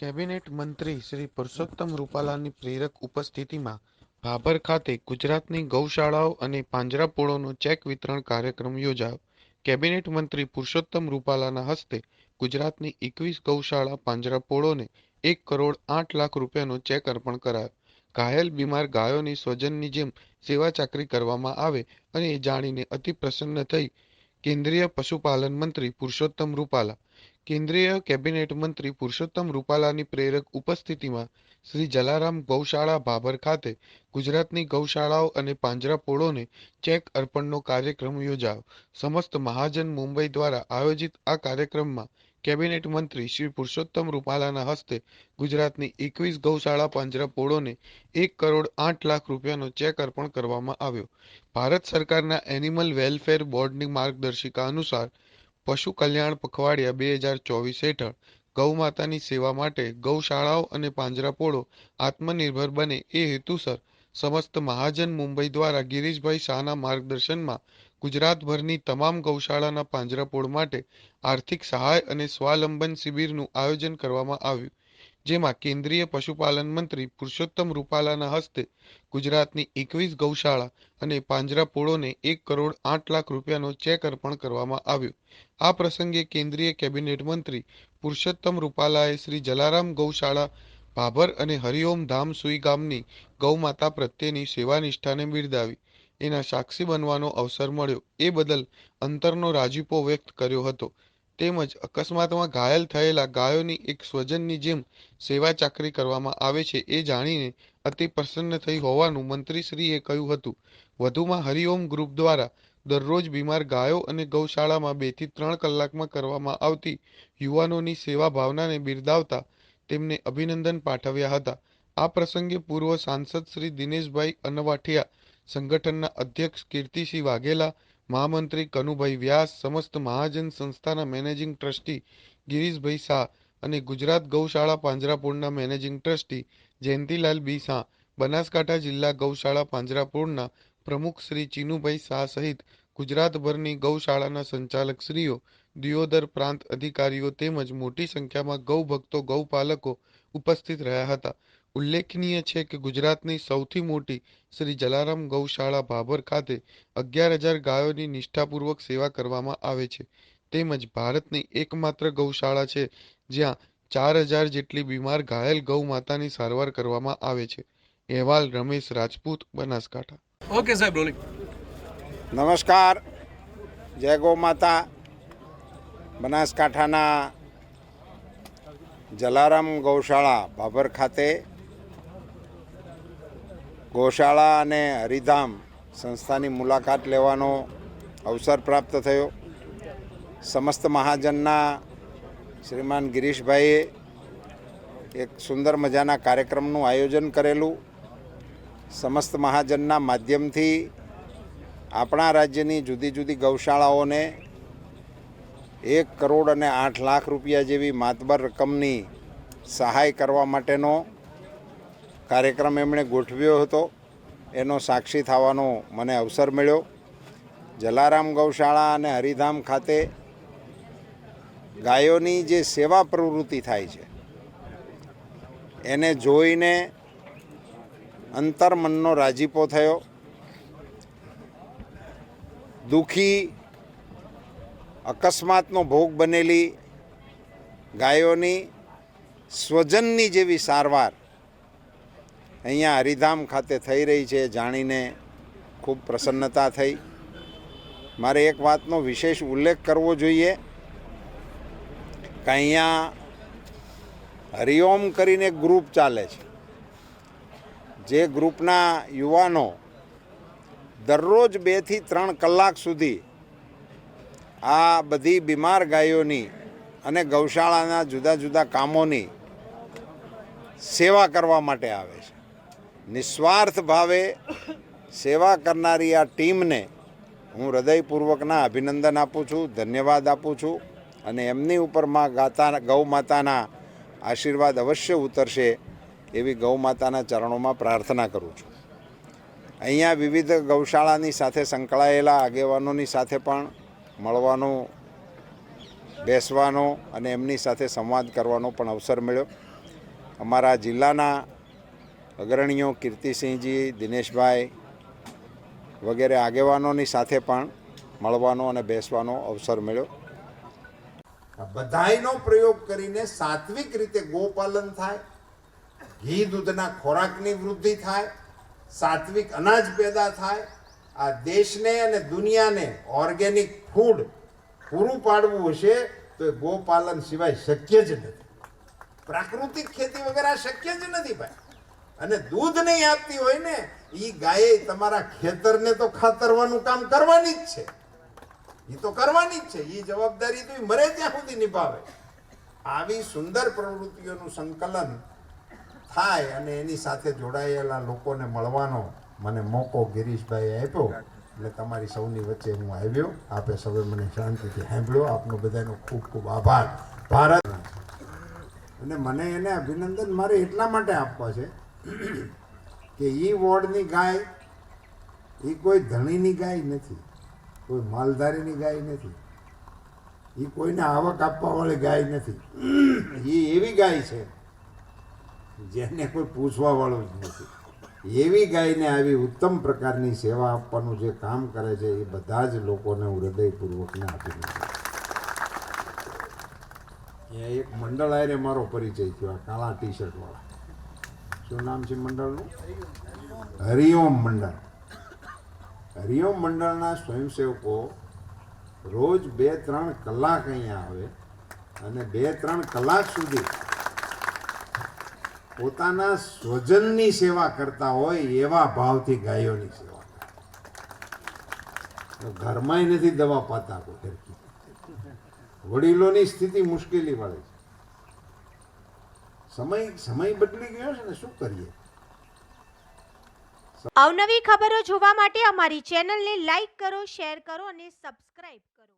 Cabinet મંત્રી શ્રી પુરુષોત્તમ રૂપાલાની પ્રેરક ઉપસ્થિતિમાં ભાભર ખાતે ગુજરાતની ગૌશાળાઓ અને પાંજરાપોળોનો ચેક વિતરણ કાર્યક્રમ યોજાયો. કેબિનેટ મંત્રી પુરુષોત્તમ રૂપાલાના હસ્તે ગુજરાતની એકવીસ ગૌશાળા પાંજરાપોળોને એક કરોડ આઠ લાખ રૂપિયાનો ચેક અર્પણ કરાયો. ઘાયલ બીમાર ગાયોની સ્વજનની જેમ સેવા ચાકરી કરવામાં આવે અને એ જાણીને અતિ પ્રસન્ન થઈ કેન્દ્રીય પશુપાલન મંત્રી પુરુષોત્તમ રૂપાલા કેન્દ્રીય કેબિનેટ મંત્રી પુરુષોત્તમ રૂપાલાની પ્રેરક ઉપસ્થિતિમાં શ્રી જલારામ ગૌશાળા ભાભર ખાતે ગુજરાતની ગૌશાળાઓ અને પાંજરાપોળોને ચેક અર્પણનો કાર્યક્રમ યોજાયો સમસ્ત મહાજન મુંબઈ દ્વારા આયોજિત આ કાર્યક્રમમાં કેબિનેટ મંત્રી શ્રી પુરુષોત્તમ રૂપાલાના હસ્તે ગુજરાતની એકવીસ ગૌશાળા પાંજરાપોળોને એક કરોડ આઠ લાખ રૂપિયાનો ચેક અર્પણ કરવામાં આવ્યો. ભારત સરકારના એનિમલ વેલફેર બોર્ડની માર્ગદર્શિકા અનુસાર પશુ કલ્યાણ પખવાડિયા બે હજાર ચોવીસ હેઠળ ગૌમાતાની સેવા માટે ગૌશાળાઓ અને પાંજરાપોળો આત્મનિર્ભર બને એ હેતુસર સમસ્ત મહાજન મુંબઈ દ્વારા ગિરીશભાઈ શાહના માર્ગદર્શનમાં ગુજરાતભરની તમામ ગૌશાળાના પાંજરાપોળ માટે આર્થિક સહાય અને સ્વાવલંબન શિબિરનું આયોજન કરવામાં આવ્યું, જેમાં કેન્દ્રીય પશુપાલન મંત્રી પુરુષોત્તમ રૂપાલાના હસ્તે ગુજરાતની એકવીસ ગૌશાળા અને પાંજરાપોળોને એક કરોડ આઠ લાખ રૂપિયાનો ચેક અર્પણ કરવામાં આવ્યો. આ પ્રસંગે કેન્દ્રીય કેબિનેટ મંત્રી પુરુષોત્તમ રૂપાલાએ શ્રી જલારામ ગૌશાળા, ભાભર અને હરિઓમ ધામ સુઈ ગામની ગૌમાતા પ્રત્યેની સેવાનિષ્ઠાને બિરદાવી એના સાક્ષી બનવાનો અવસર મળ્યો. એ બદલ અંતરનો રાજીપો વ્યક્ત કર્યો હતો. તેમજ અકસ્માતમાં ઘાયલ થયેલા ગાયોની એક સ્વજનની જેમ સેવા ચાકરી કરવામાં આવે છે એ જાણીને અતિ પ્રસન્ન થઈ હોવાનું મંત્રીશ્રીએ કહ્યું હતું. વધુમાં હરિઓમ ગ્રુપ દ્વારા દરરોજ બીમાર ગાયો અને ગૌશાળામાં બેથી ત્રણ કલાકમાં કરવામાં આવતી યુવાનોની સેવા ભાવનાને બિરદાવતા તેમને અભિનંદન પાઠવ્યા હતા. આ પ્રસંગે પૂર્વ સાંસદ શ્રી દિનેશભાઈ અનવાઠિયા સંગઠનના અધ્યક્ષ કીર્તિસિંહ વાઘેલા, મહામંત્રી કનુભાઈ વ્યાસ, સમસ્ત મહાજન સંસ્થાના મેનેજિંગ ટ્રસ્ટી ગિરીશભાઈ શાહ અને ગુજરાત ગૌશાળા પાંજરાપોળના managing trustee Jayantilal B Shah, Banaskantha જિલ્લા ગૌશાળા પાંજરાપોળના પ્રમુખ શ્રી ચીનુભાઈ શાહ સહિત ગુજરાતભરની ગૌશાળાના સંચાલક શ્રીઓ દિયોદર પ્રાંત અધિકારીઓ તેમજ મોટી સંખ્યામાં ગૌભક્તો, ગૌપાલકો ઉપસ્થિત રહ્યા હતા. ઉલ્લેખનીય છે કે ગુજરાતની સૌથી મોટી શ્રી જલારામ ગૌશાળા ભાભર ખાતે અગિયાર હજાર ગાયોની નિષ્ઠાપૂર્વક સેવા કરવામાં આવે છે. તેમજ ભારતની એકમાત્ર ગૌશાળા છે જ્યાં ચાર હજાર જેટલી બીમાર ઘાયલ ગૌ માતાની સારવાર કરવામાં આવે છે. અહેવાલ રમેશ રાજપૂત બનાસકાંઠા. ઓકે સાહેબ રોલિંગ નમસ્કાર. જય ગૌ માતા. બનાસકાંઠાના જલારામ ગૌશાળા ભાભર ખાતે ગૌશાળા અને હરિધામ સંસ્થાની મુલાકાત લેવાનો અવસર પ્રાપ્ત થયો. સમસ્ત મહાજનના શ્રીમાન ગિરીશભાઈએ એક સુંદર મજાના કાર્યક્રમનું આયોજન કરેલું. સમસ્ત મહાજનના માધ્યમથી આપણા રાજ્યની જુદી જુદી ગૌશાળાઓને એક કરોડ અને આઠ લાખ રૂપિયા જેવી માતબર રકમની સહાય કરવા માટેનો કાર્યક્રમ એમણે ગોઠવ્યો હતો. એનો સાક્ષી થવાનો મને અવસર મળ્યો. જલારામ ગૌશાળા અને હરિધામ ખાતે ગાયોની જે સેવા પ્રવૃત્તિ થાય છે, એને જોઈને અંતરમનનો રાજીપો થયો. દુઃખી, અકસ્માતનો ભોગ બનેલી ગાયોની સ્વજનની જેવી સારવાર અહીંયા હરિધામ ખાતે થઈ રહી છે જાણીને ખૂબ પ્રસન્નતા થઈ. મારે એક વાતનો વિશેષ ઉલ્લેખ કરવો જોઈએ કે અહીંયા હરિઓમ કરીને ગ્રુપ ચાલે છે. જે ગ્રુપના યુવાનો દરરોજ બેથી ત્રણ કલાક સુધી આ બધી બીમાર ગાયોની અને ગૌશાળાના જુદા જુદા કામોની સેવા કરવા માટે આવે છે. નિસ્વાર્થ ભાવે સેવા કરનારી આ ટીમને હું હૃદયપૂર્વકના અભિનંદન આપું છું, ધન્યવાદ આપું છું અને એમની ઉપરમાં ગાતા, ગૌ માતાના આશીર્વાદ અવશ્ય ઉતરશે એવી ગૌ માતાના ચરણોમાં પ્રાર્થના કરું છું. અહીંયા વિવિધ ગૌશાળાની સાથે સંકળાયેલા આગેવાનોની સાથે પણ મળવાનો, બેસવાનો અને એમની સાથે સંવાદ કરવાનો પણ અવસર મળ્યો. અમારા જિલ્લાના અગ્રણીઓ કીર્તિસિંહજી, દિનેશભાઈ વગેરે આગેવાનોની સાથે પણ મળવાનો અને બેસવાનો અવસર મળ્યો. બધાયનો પ્રયોગ કરીને સાત્વિક રીતે ગોપાલન થાય, ઘી દૂધના ખોરાકની વૃદ્ધિ થાય, સાત્વિક અનાજ પેદા થાય, આ દેશને અને દુનિયાને ઓર્ગેનિક ફૂડ પૂરું પાડવું હશે તો એ ગોપાલન સિવાય શક્ય જ નથી. પ્રાકૃતિક ખેતી વગેરે શક્ય જ નથી ભાઈ. અને દૂધ નહીં આપતી હોય ને એ ગાયે તમારા ખેતરને તો ખાતરવાનું કામ કરવાની જ છે. એ તો કરવાની જ છે. એ જવાબદારી તો મરે ત્યાં સુધી નિભાવે. આવી સુંદર પ્રવૃત્તિઓનું સંકલન થાય અને એની સાથે જોડાયેલા લોકોને મળવાનો મને મોકો ગિરીશભાઈ આપ્યો. એટલે તમારી સૌની વચ્ચે હું આવ્યો. આપે સૌએ મને શાંતિથી સાંભળ્યો. આપનો બધાનો ખૂબ ખૂબ આભાર. ભારત. અને મને એને અભિનંદન મારે એટલા માટે આપવા છે કે એ વોર્ડની ગાય એ કોઈ ધણીની ગાય નથી, કોઈ માલધારીની ગાય નથી એ કોઈને આવક આપવાવાળી ગાય નથી. એ એવી ગાય છે જેને કોઈ પૂછવાવાળો જ નથી. એવી ગાયને આવી ઉત્તમ પ્રકારની સેવા આપવાનું જે કામ કરે છે, એ બધા જ લોકોને હું હૃદયપૂર્વકને આપી અહીંયા એક મંડળ આવીને મારો પરિચય થયો, આ કાળા ટી શર્ટ વાળા શું નામ છે મંડળનું? હરિઓમ મંડળ. હરિઓમ મંડળના સ્વયંસેવકો રોજ બે ત્રણ કલાક અહીંયા આવે અને બે ત્રણ કલાક સુધી પોતાના સ્વજનની સેવા કરતા હોય એવા ભાવથી ગાયોની સેવા કરે. ઘરમાંય નથી દવા પાતા કોઈ વડીલોની સ્થિતિ મુશ્કેલી વાળી છે. સમય સમય બદલી ગયો છે ને, શું કરીએ? અવનવી ખબરો જોવા માટે અમારી ચેનલને લાઈક કરો શેર કરો અને સબસ્ક્રાઇબ કરો.